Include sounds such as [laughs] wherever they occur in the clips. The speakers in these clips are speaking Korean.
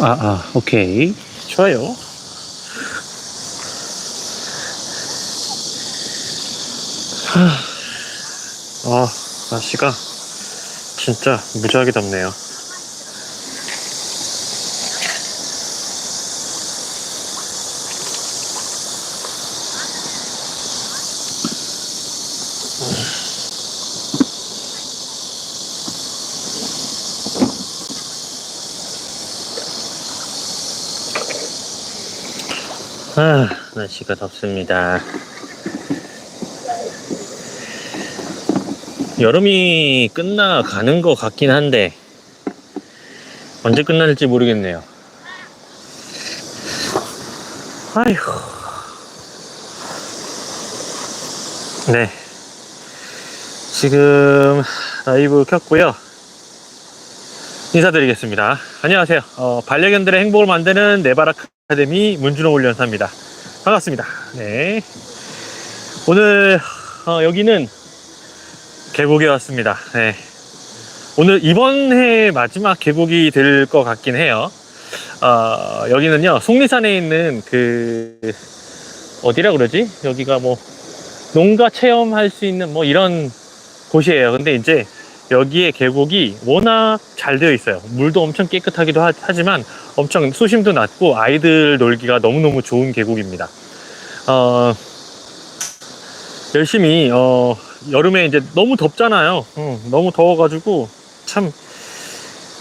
아, 아, 오케이. 좋아요. 하, 아, 날씨가 진짜 무지하게 덥네요. 아, 날씨가 덥습니다. 여름이 끝나가는 것 같긴 한데, 언제 끝날지 모르겠네요. 아이고. 네. 지금 라이브 켰고요. 인사드리겠습니다. 안녕하세요. 어, 반려견들의 행복을 만드는 네바라 아카데미 문준호 훈련사입니다. 반갑습니다. 네. 오늘 어, 여기는 계곡에 왔습니다. 네. 오늘 이번 해 마지막 계곡이 될 것 같긴 해요. 어, 여기는요 속리산에 있는 그 어디라 그러지? 여기가 뭐 농가 체험할 수 있는 뭐 이런 곳이에요. 근데 이제 여기에 계곡이 워낙 잘 되어 있어요. 물도 엄청 깨끗하기도 하, 하지만 엄청 수심도 낮고 아이들 놀기가 너무너무 좋은 계곡입니다. 어, 열심히 어, 여름에 이제 너무 덥잖아요. 어, 너무 더워가지고 참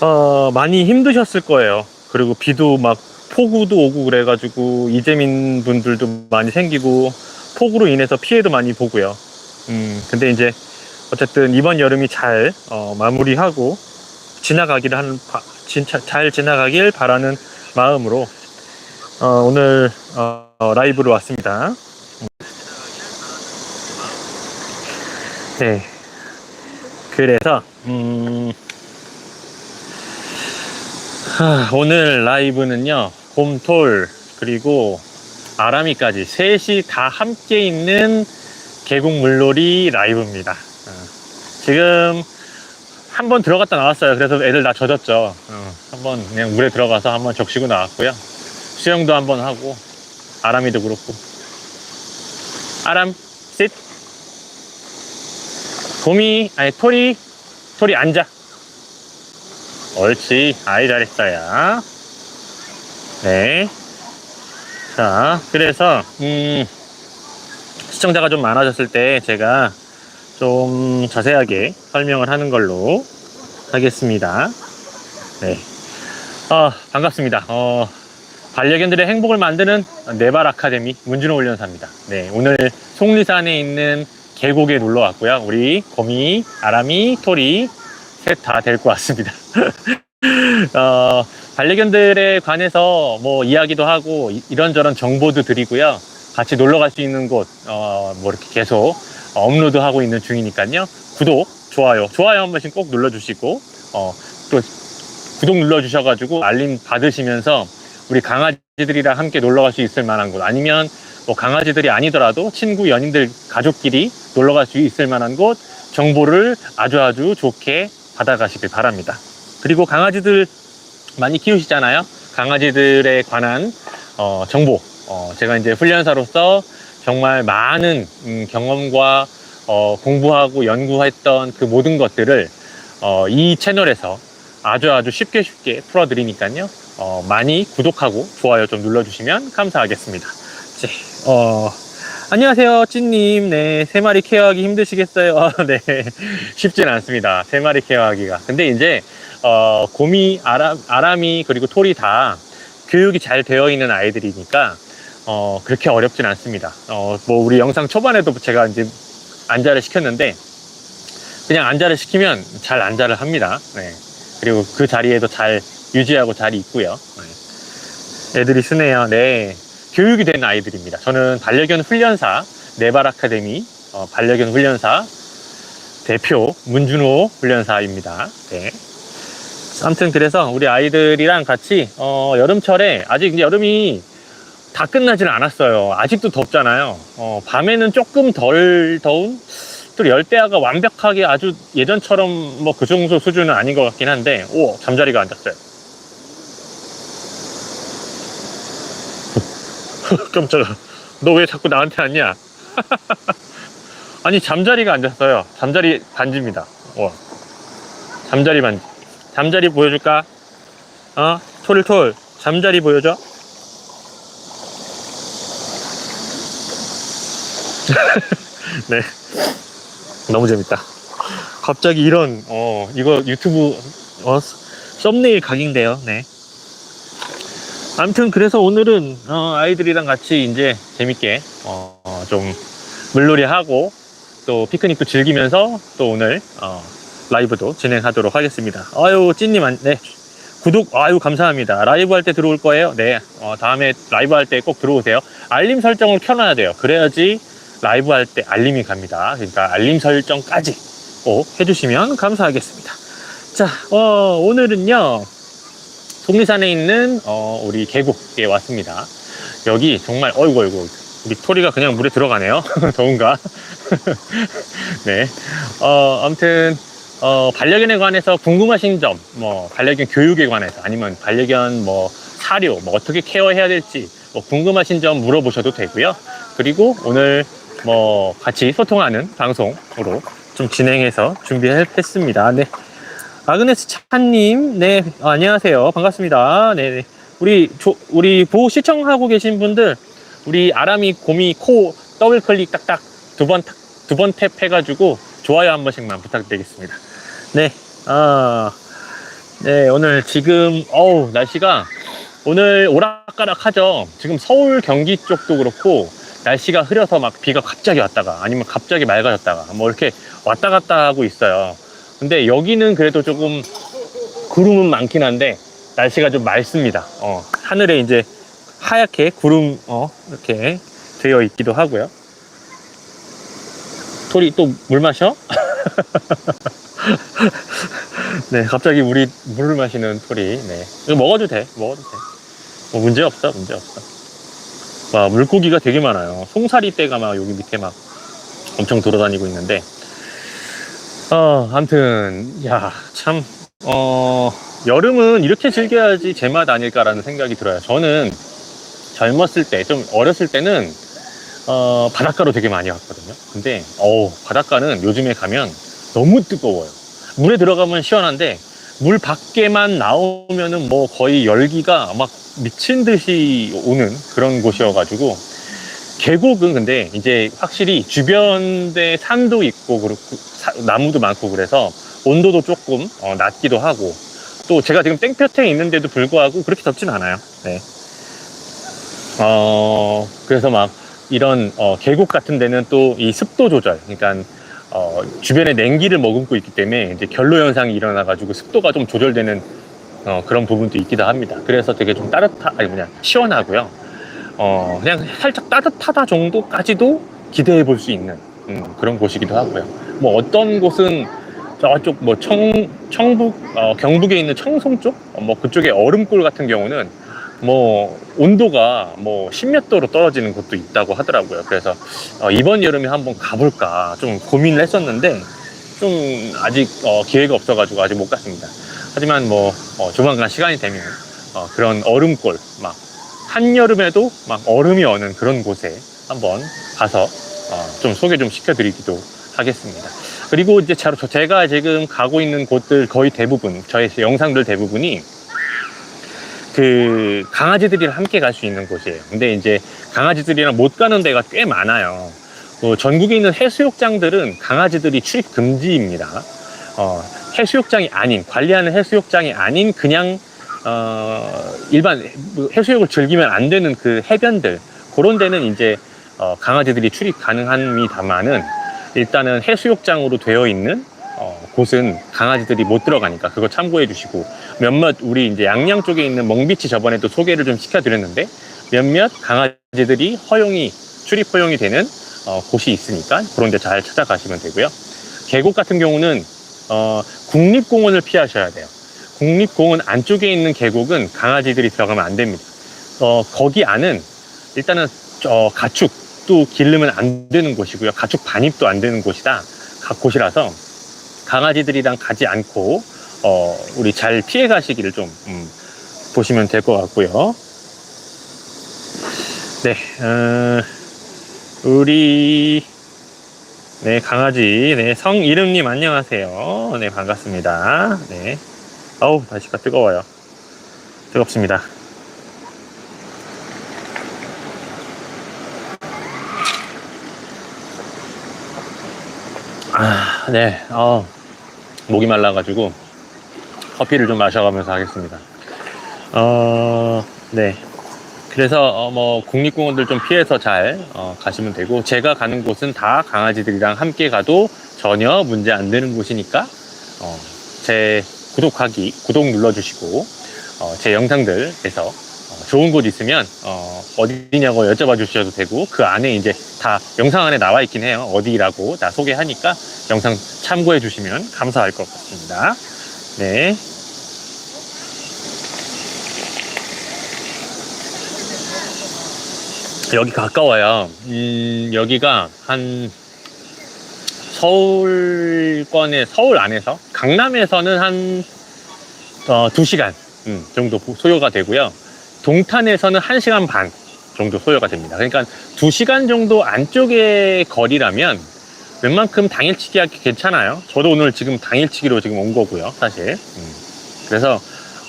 어, 많이 힘드셨을 거예요. 그리고 비도 막 폭우도 오고 그래가지고 이재민 분들도 많이 생기고 폭우로 인해서 피해도 많이 보고요. 음, 근데 이제 어쨌든 이번 여름이 잘 어, 마무리하고 지나가기를 하는 바- 진짜 잘 지나가길 바라는 마음으로 어, 오늘 어, 어, 라이브로 왔습니다. 네. 그래서 음, 하, 오늘 라이브는요 곰톨 그리고 아라미까지 셋이 다 함께 있는 계곡 물놀이 라이브입니다. 어, 지금 한 번 들어갔다 나왔어요. 그래서 애들 다 젖었죠. 어, 한번 그냥 물에 들어가서 한번 적시고 나왔고요. 수영도 한번 하고 아람이도 그렇고. 아람 sit 곰이 아니 토리 토리 앉아. 옳지. 아이 잘했어요. 네자 그래서 음 시청자가 좀 많아졌을 때 제가 좀 자세하게 설명을 하는 걸로 하겠습니다. 네. 어, 반갑습니다. 어, 반려견들의 행복을 만드는 네발 아카데미 문준호 훈련사입니다. 네, 오늘 속리산에 있는 계곡에 놀러 왔고요. 우리 거미, 아람이, 토리 셋 다 데리고 왔습니다. [laughs] 어, 반려견들에 관해서 뭐 이야기도 하고 이- 이런저런 정보도 드리고요. 같이 놀러 갈 수 있는 곳, 어, 뭐 이렇게 계속 업로드하고 있는 중이니까요. 구독, 좋아요, 좋아요 한 번씩 꼭 눌러주시고, 어, 또 구독 눌러주셔가지고 알림 받으시면서 우리 강아지들이랑 함께 놀러 갈 수 있을 만한 곳, 아니면 뭐 강아지들이 아니더라도 친구, 연인들, 가족끼리 놀러 갈 수 있을 만한 곳 정보를 아주 아주 좋게 받아가시길 바랍니다. 그리고 강아지들 많이 키우시잖아요. 강아지들에 관한 어, 정보, 어, 제가 이제 훈련사로서 정말 많은 음, 경험과 어, 공부하고 연구했던 그 모든 것들을 어, 이 채널에서 아주 아주 쉽게 쉽게 풀어드리니까요. 어, 많이 구독하고 좋아요 좀 눌러주시면 감사하겠습니다. 이제, 어, 안녕하세요, 찐님. 네, 세 마리 케어하기 힘드시겠어요? 아, [laughs] 네, 쉽진 않습니다. 세 마리 케어하기가. 근데 이제 어, 곰이, 아람, 아람이 그리고 톨이 다 교육이 잘 되어 있는 아이들이니까 어, 그렇게 어렵진 않습니다. 어, 뭐 우리 영상 초반에도 제가 이제 안자를 시켰는데 그냥 안자를 시키면 잘 안자를 합니다. 네. 그리고 그 자리에도 잘 유지하고 잘 있고요. 네. 애들이 순해요. 네. 교육이 된 아이들입니다. 저는 반려견 훈련사 네발 아카데미 어, 반려견 훈련사 대표 문준호 훈련사입니다. 네. 아무튼 그래서 우리 아이들이랑 같이 어, 여름철에 아직 이제 여름이 다 끝나지는 않았어요. 아직도 덥잖아요. 어, 밤에는 조금 덜 더운 또 열대야가 완벽하게 아주 예전처럼 뭐 그 정도 수준은 아닌 것 같긴 한데 오 잠자리가 앉았어요. [laughs] 깜짝아. 너 왜 자꾸 나한테 왔냐? [laughs] 아니, 잠자리가 앉았어요. 잠자리 반지입니다. 와. 잠자리 반지. 잠자리 보여줄까? 어? 톨톨. 잠자리 보여줘? [laughs] 네. 너무 재밌다. 갑자기 이런, 어, 이거 유튜브, 어, 썸네일 각인데요. 네. 아무튼 그래서 오늘은 어, 아이들이랑 같이 이제 재밌게 어, 어, 좀 물놀이 하고 또 피크닉도 즐기면서 또 오늘 어, 라이브도 진행하도록 하겠습니다. 아유 찐님 안, 네 구독 아유 감사합니다. 라이브 할 때 들어올 거예요. 네 어, 다음에 라이브 할 때 꼭 들어오세요. 알림 설정을 켜놔야 돼요. 그래야지 라이브 할 때 알림이 갑니다. 그러니까 알림 설정까지 꼭 해주시면 감사하겠습니다. 자 어, 오늘은요. 속리산에 있는 어, 우리 계곡에 왔습니다. 여기 정말 어이구 어이구 우리 토리가 그냥 물에 들어가네요. [laughs] 더운가? [laughs] 네. 어, 아무튼 어, 반려견에 관해서 궁금하신 점, 뭐 반려견 교육에 관해서 아니면 반려견 뭐 사료, 뭐 어떻게 케어해야 될지 뭐 궁금하신 점 물어보셔도 되고요. 그리고 오늘 뭐 같이 소통하는 방송으로 좀 진행해서 준비했습니다. 네. 아그네스 차님, 네, 어, 안녕하세요. 반갑습니다. 네, 네. 우리, 조, 우리 보호 시청하고 계신 분들, 우리 아람이 곰이 코 더블 클릭 딱딱 두 번, 두 번 탭 해가지고 좋아요 한 번씩만 부탁드리겠습니다. 네, 아, 네, 오늘 지금, 어우, 날씨가 오늘 오락가락 하죠. 지금 서울 경기 쪽도 그렇고, 날씨가 흐려서 막 비가 갑자기 왔다가 아니면 갑자기 맑아졌다가 뭐 이렇게 왔다 갔다 하고 있어요. 근데 여기는 그래도 조금 구름은 많긴 한데 날씨가 좀 맑습니다. 어, 하늘에 이제 하얗게 구름 어, 이렇게 되어 있기도 하고요. 토리 또 물 마셔? [laughs] 네, 갑자기 우리 물을 마시는 토리. 네, 이거 먹어도 돼, 먹어도 돼. 뭐 문제 없어, 문제 없어. 와, 물고기가 되게 많아요. 송사리 떼가 막 여기 밑에 막 엄청 돌아다니고 있는데. 어, 아무튼, 야, 참, 어, 여름은 이렇게 즐겨야지 제맛 아닐까라는 생각이 들어요. 저는 젊었을 때, 좀 어렸을 때는, 어, 바닷가로 되게 많이 갔거든요. 근데, 어우, 바닷가는 요즘에 가면 너무 뜨거워요. 물에 들어가면 시원한데, 물 밖에만 나오면은 뭐 거의 열기가 막 미친 듯이 오는 그런 곳이어가지고, 계곡은 근데 이제 확실히 주변에 산도 있고 그렇고 사- 나무도 많고 그래서 온도도 조금 어, 낮기도 하고 또 제가 지금 땡볕에 있는데도 불구하고 그렇게 덥진 않아요. 네. 어 그래서 막 이런 어, 계곡 같은 데는 또 이 습도 조절, 그러니까 어, 주변에 냉기를 머금고 있기 때문에 이제 결로 현상이 일어나가지고 습도가 좀 조절되는 어, 그런 부분도 있기도 합니다. 그래서 되게 좀 따뜻하, 아니 뭐냐 시원하고요. 어, 그냥 살짝 따뜻하다 정도까지도 기대해 볼 수 있는 음, 그런 곳이기도 하고요. 뭐 어떤 곳은 저쪽 뭐 청, 청북, 어, 경북에 있는 청송 쪽? 어, 뭐 그쪽에 얼음골 같은 경우는 뭐 온도가 뭐 십몇 도로 떨어지는 곳도 있다고 하더라고요. 그래서 어, 이번 여름에 한번 가볼까 좀 고민을 했었는데 좀 아직 어, 기회가 없어가지고 아직 못 갔습니다. 하지만 뭐 어, 조만간 시간이 되면 어, 그런 얼음골 막 한여름에도 막 얼음이 어는 그런 곳에 한번 가서 어, 좀 소개 좀 시켜드리기도 하겠습니다. 그리고 이제 자- 제가 지금 가고 있는 곳들 거의 대부분 저의 영상들 대부분이 그 강아지들이랑 함께 갈 수 있는 곳이에요. 근데 이제 강아지들이랑 못 가는 데가 꽤 많아요. 뭐 전국에 있는 해수욕장들은 강아지들이 출입 금지입니다. 어, 해수욕장이 아닌 관리하는 해수욕장이 아닌 그냥 어, 일반 해수욕을 즐기면 안 되는 그 해변들 그런 데는 이제 어, 강아지들이 출입 가능합니다만은 일단은 해수욕장으로 되어 있는 어, 곳은 강아지들이 못 들어가니까 그거 참고해 주시고 몇몇 우리 이제 양양 쪽에 있는 멍비치 저번에도 소개를 좀 시켜드렸는데 몇몇 강아지들이 허용이 출입 허용이 되는 어, 곳이 있으니까 그런 데 잘 찾아가시면 되고요. 계곡 같은 경우는 어, 국립공원을 피하셔야 돼요. 국립공원 안쪽에 있는 계곡은 강아지들이 들어가면 안 됩니다. 어, 거기 안은 일단은 어, 가축도 기르면 안 되는 곳이고요. 가축 반입도 안 되는 곳이다. 각 곳이라서 강아지들이랑 가지 않고 어, 우리 잘 피해 가시기를 좀 음, 보시면 될 것 같고요. 네, 어, 우리, 네, 강아지, 네, 성이름님 안녕하세요. 네, 반갑습니다. 네. 어우, 날씨가 뜨거워요. 뜨겁습니다. 아, 네, 어, 목이 말라가지고 커피를 좀 마셔가면서 하겠습니다. 어, 네. 그래서 어, 뭐 국립공원들 좀 피해서 잘 어, 가시면 되고 제가 가는 곳은 다 강아지들이랑 함께 가도 전혀 문제 안 되는 곳이니까 어, 제 구독하기 구독 눌러주시고 어, 제 영상들에서 어, 좋은 곳 있으면 어, 어디냐고 여쭤봐 주셔도 되고 그 안에 이제 다 영상 안에 나와 있긴 해요. 어디라고 다 소개하니까 영상 참고해 주시면 감사할 것 같습니다. 네 여기 가까워요. 음, 여기가 한 서울권에 서울 안에서 강남에서는 한 어, 2시간 음, 정도 소요가 되고요. 동탄에서는 1시간 반 정도 소요가 됩니다. 그러니까 2시간 정도 안쪽의 거리라면 웬만큼 당일치기 하기 괜찮아요. 저도 오늘 지금 당일치기로 지금 온 거고요, 사실. 음. 그래서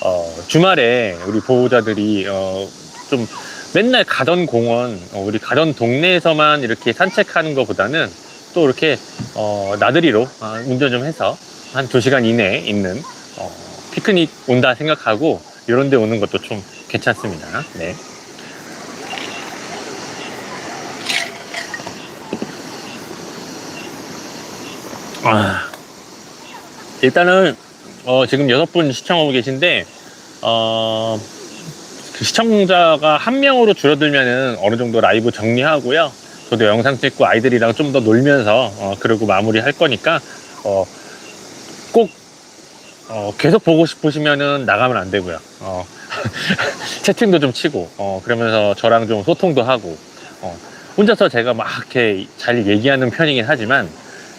어, 주말에 우리 보호자들이 어, 좀 맨날 가던 공원, 어, 우리 가던 동네에서만 이렇게 산책하는 것보다는 또 이렇게 어, 나들이로 아, 운전 좀 해서 한 2시간 이내에 있는 어, 피크닉 온다 생각하고 이런 데 오는 것도 좀 괜찮습니다. 네. 아, 일단은 어, 지금 여섯 분 시청하고 계신데 어, 그 시청자가 한 명으로 줄어들면은 어느 정도 라이브 정리하고요. 저도 영상 찍고 아이들이랑 좀 더 놀면서 어, 그러고 마무리 할 거니까 어, 꼭 어, 계속 보고 싶으시면은 나가면 안 되고요. 어, [laughs] 채팅도 좀 치고 어, 그러면서 저랑 좀 소통도 하고 어, 혼자서 제가 막 이렇게 잘 얘기하는 편이긴 하지만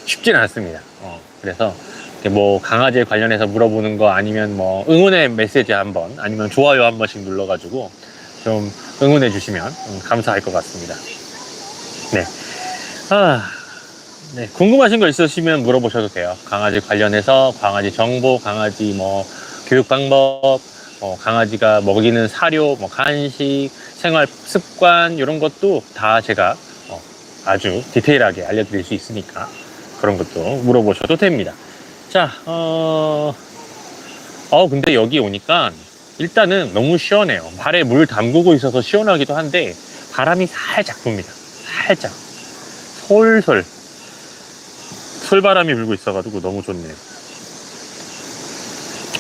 쉽지는 않습니다. 어, 그래서 뭐 강아지에 관련해서 물어보는 거 아니면 뭐 응원의 메시지 한번 아니면 좋아요 한 번씩 눌러가지고 좀 응원해 주시면 음, 감사할 것 같습니다. 네. 아, 네. 궁금하신 거 있으시면 물어보셔도 돼요. 강아지 관련해서 강아지 정보, 강아지 뭐 교육 방법, 어, 강아지가 먹이는 사료, 뭐 간식, 생활 습관 이런 것도 다 제가 어, 아주 디테일하게 알려드릴 수 있으니까 그런 것도 물어보셔도 됩니다. 자, 어, 어, 근데 여기 오니까 일단은 너무 시원해요. 발에 물 담그고 있어서 시원하기도 한데 바람이 살짝 붑니다. 살짝. 솔솔. 솔바람이 불고 있어가지고 너무 좋네요.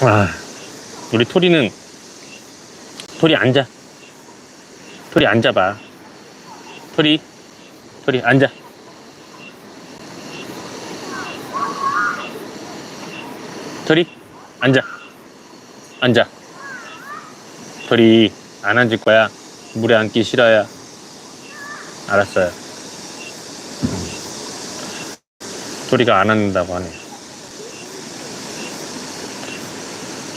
아, 우리 토리는, 토리 앉아. 토리 앉아봐. 토리, 토리 앉아. 토리 앉아. 앉아. 토리 안 앉을 거야. 물에 앉기 싫어요. 알았어요. 음. 토리가 안 앉는다고 하네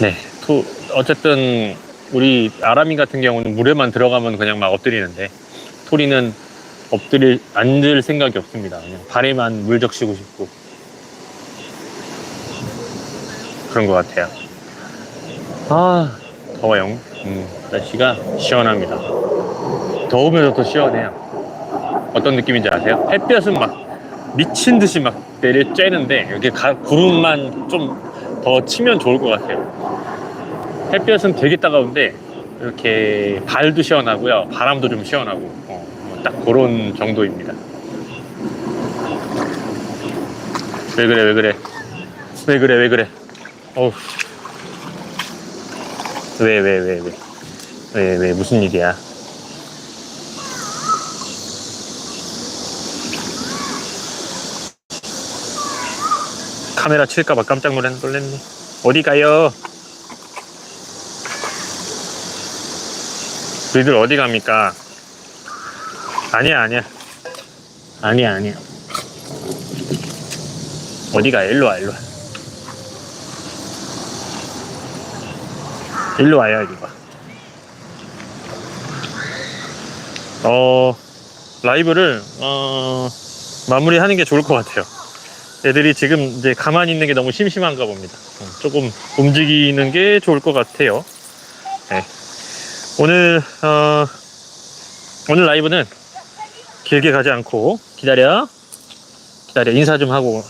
네 토, 어쨌든 우리 아람이 같은 경우는 물에만 들어가면 그냥 막 엎드리는데 토리는 엎드릴 앉을 생각이 없습니다. 그냥 발에만 물 적시고 싶고 그런 것 같아요. 아, 더워요. 음, 날씨가 시원합니다. 더우면서 더 시원해요. 어떤 느낌인지 아세요? 햇볕은 막 미친 듯이 막 내려 쬐는데 여기 가, 구름만 좀 더 치면 좋을 것 같아요. 햇볕은 되게 따가운데 이렇게 발도 시원하고요. 바람도 좀 시원하고 어, 딱 그런 정도입니다. 왜 그래 왜 그래 왜 그래 왜 그래 어우. 왜, 왜, 왜, 왜. 왜, 왜, 무슨 일이야? 카메라 칠까봐 깜짝 놀랐, 놀랐네. 어디 가요? 너희들 어디 갑니까? 아니야, 아니야. 아니야, 아니야. 어디 가? 일로 와, 일로 와. 일로 와요, 이리 와. 어, 라이브를, 어, 마무리하는 게 좋을 것 같아요. 애들이 지금 이제 가만히 있는 게 너무 심심한가 봅니다. 어, 조금 움직이는 게 좋을 것 같아요. 네. 오늘, 어, 오늘 라이브는 길게 가지 않고 기다려. 기다려. 인사 좀 하고.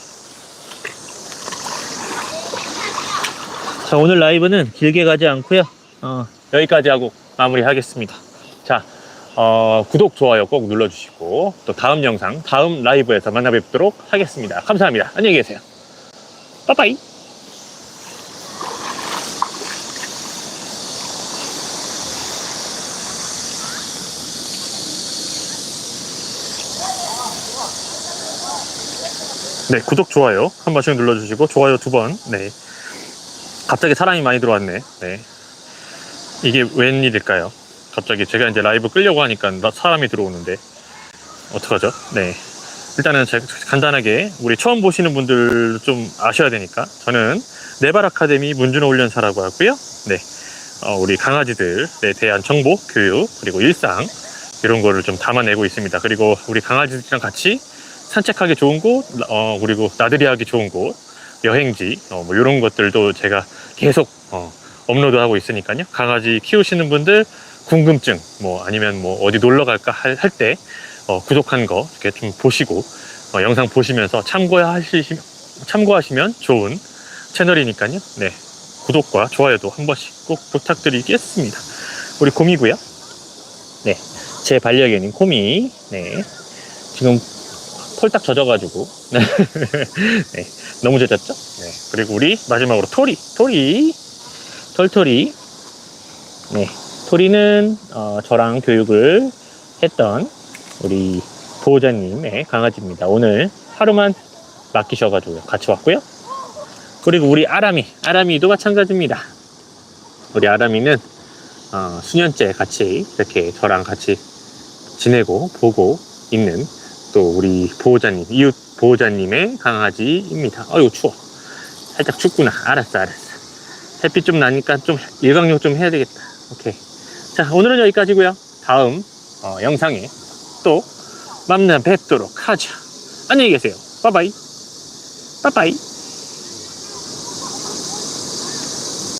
자, 오늘 라이브는 길게 가지 않고요. 어, 여기까지 하고 마무리하겠습니다. 자, 어, 구독, 좋아요 꼭 눌러주시고 또 다음 영상, 다음 라이브에서 만나 뵙도록 하겠습니다. 감사합니다. 안녕히 계세요. 빠빠이. 네, 구독, 좋아요 한 번씩 눌러주시고 좋아요 두 번. 네. 갑자기 사람이 많이 들어왔네. 네. 이게 웬일일까요? 갑자기 제가 이제 라이브 끌려고 하니까 나- 사람이 들어오는데 어떡하죠? 네. 일단은 제가 간단하게 우리 처음 보시는 분들 좀 아셔야 되니까 저는 네발 아카데미 문준호 훈련사라고 하고요. 네. 어, 우리 강아지들에 대한 정보, 교육, 그리고 일상 이런 거를 좀 담아내고 있습니다. 그리고 우리 강아지들이랑 같이 산책하기 좋은 곳, 어, 그리고 나들이 하기 좋은 곳, 여행지, 어, 뭐 이런 것들도 제가 계속 어, 업로드하고 있으니까요. 강아지 키우시는 분들 궁금증, 뭐 아니면 뭐 어디 놀러 갈까 할때 어, 구독한 거 이렇게 좀 보시고 어, 영상 보시면서 참고하시 참고하시면 좋은 채널이니까요. 네, 구독과 좋아요도 한 번씩 꼭 부탁드리겠습니다. 우리 곰이고요. 네, 제 반려견인 곰이. 네, 지금 털딱 젖어가지고 [laughs] 네, 네, 너무 젖었죠? 네, 그리고 우리 마지막으로 토리, 토리, 털토리. 네, 토리는 어, 저랑 교육을 했던 우리 보호자님의 강아지입니다. 오늘 하루만 맡기셔가지고 같이 왔고요. 그리고 우리 아람이, 아람이도 마찬가지입니다. 우리 아람이는 어, 수년째 같이 이렇게 저랑 같이 지내고 보고 있는 또 우리 보호자님, 이웃 보호자님의 강아지입니다. 어이구 추워. 살짝 춥구나. 알았어, 알았어. 햇빛 좀 나니까 좀 일광욕 좀 해야 되겠다. 오케이. 자, 오늘은 여기까지고요. 다음 어, 영상에 또 만나 뵙도록 하죠. 안녕히 계세요. 빠바이. 빠바이.